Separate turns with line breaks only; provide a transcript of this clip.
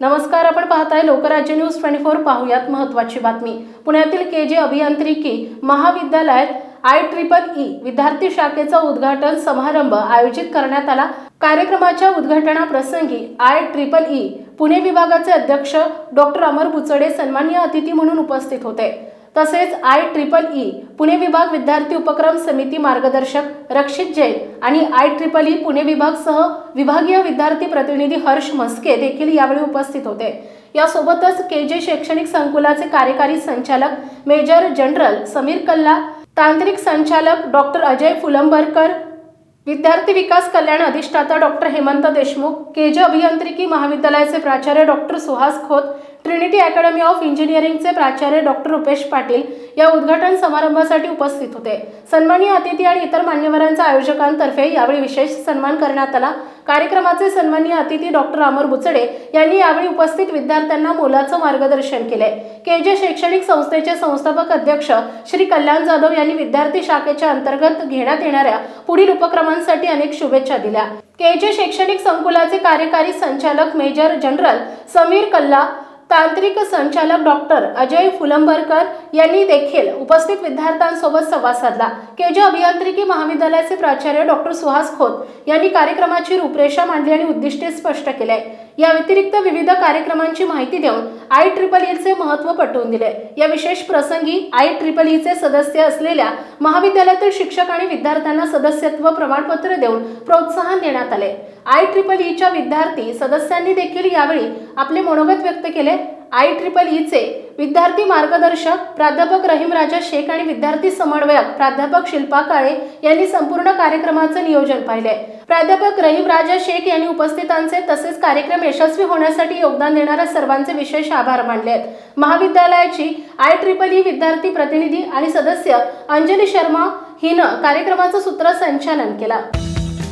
नमस्कार आपण पाहताय लोकराज्य न्यूज ट्वेंटी फोर पाहूयात महत्वाची बातमी. पुण्यातील के जे अभियांत्रिकी महाविद्यालयात आय ट्रिपल ई विद्यार्थी शाखेचा उद्घाटन समारंभ आयोजित करण्यात आला. कार्यक्रमाच्या उद्घाटनाप्रसंगी आय ट्रिपल ई पुणे विभागाचे अध्यक्ष डॉक्टर अमर बुचडे सन्माननीय अतिथी म्हणून उपस्थित होते. तसेच आय ट्रिपल ई पुणे विभाग विद्यार्थी उपक्रम समिती मार्गदर्शक रक्षित जैन आणि आय ट्रिपल ई पुणे विभाग सह विभागीय विद्यार्थी प्रतिनिधी हर्ष म्हस्के देखील यावेळी उपस्थित होते. यासोबतच के जे शैक्षणिक संकुलाचे कार्यकारी संचालक मेजर जनरल समीर कल्ला तांत्रिक संचालक डॉक्टर अजय फुलंबरकर विद्यार्थी विकास कल्याण अधिष्ठाता डॉक्टर हेमंत देशमुख के जे अभियांत्रिकी महाविद्यालयाचे प्राचार्य doctor Suhas Khot Trinity Academy of इंजिनिअरिंगचे प्राचार्य डॉक्टर रुपेश पाटील या उद्घाटन समारंभासाठी उपस्थित होते. सन्मानीय अतिथी आणि इतर मान्यवरांच्या आयोजकांतर्फे यावेळी विशेष सन्मान करण्यात आला. कार्यक्रमाचे सन्माननीय अतिथी डॉक्टर अमर बुचडे यांनी यावेळी उपस्थित विद्यार्थ्यांना मोलाचं मार्गदर्शन केले. के जे शैक्षणिक संस्थेचे संस्थापक अध्यक्ष श्री कल्याण जाधव यांनी विद्यार्थी शाखेच्या अंतर्गत घेण्यात येणाऱ्या पुढील उपक्रमांसाठी अनेक शुभेच्छा दिल्या. के जे शैक्षणिक संकुलाचे कार्यकारी संचालक मेजर जनरल समीर कल्ला तांत्रिक संचालक डॉक्टर अजय फुलंबरकर यांनी देखील उपस्थित विद्यार्थ्यांसोबत संवाद साधला. के जे अभियांत्रिकी महाविद्यालयाचे प्राचार्य डॉक्टर सुहास खोत यांनी कार्यक्रमाची रूपरेषा मांडली आणि उद्दिष्टे स्पष्ट केले. या व्यतिरिक्त विविध कार्यक्रमांची माहिती देऊन आय ट्रिपल ईचे महत्त्व पटवून दिले. या विशेष प्रसंगी आय ट्रिपल ईचे सदस्य असलेल्या महाविद्यालयातील शिक्षक आणि विद्यार्थ्यांना सदस्यत्व प्रमाणपत्र देऊन प्रोत्साहन देण्यात आले. आय ट्रिपल ईच्या विद्यार्थी सदस्यांनी देखील यावेळी आपले मनोगत व्यक्त केले. आय ट्रिपल ईचे विद्यार्थी मार्गदर्शक प्राध्यापक रहीमराजा शेख आणि विद्यार्थी समन्वयक प्राध्यापक शिल्पा काळे यांनी संपूर्ण कार्यक्रमाचं नियोजन पाहिले प्राध्यापक रहीमराजा शेख यांनी उपस्थितांचे तसेच कार्यक्रम यशस्वी होण्यासाठी योगदान देणाऱ्या सर्वांचे विशेष आभार मानले आहेत महाविद्यालयाची आय ट्रिपल ई विद्यार्थी प्रतिनिधी आणि सदस्य अंजली शर्मा हिनं कार्यक्रमाचं सूत्रसंचालन केलं.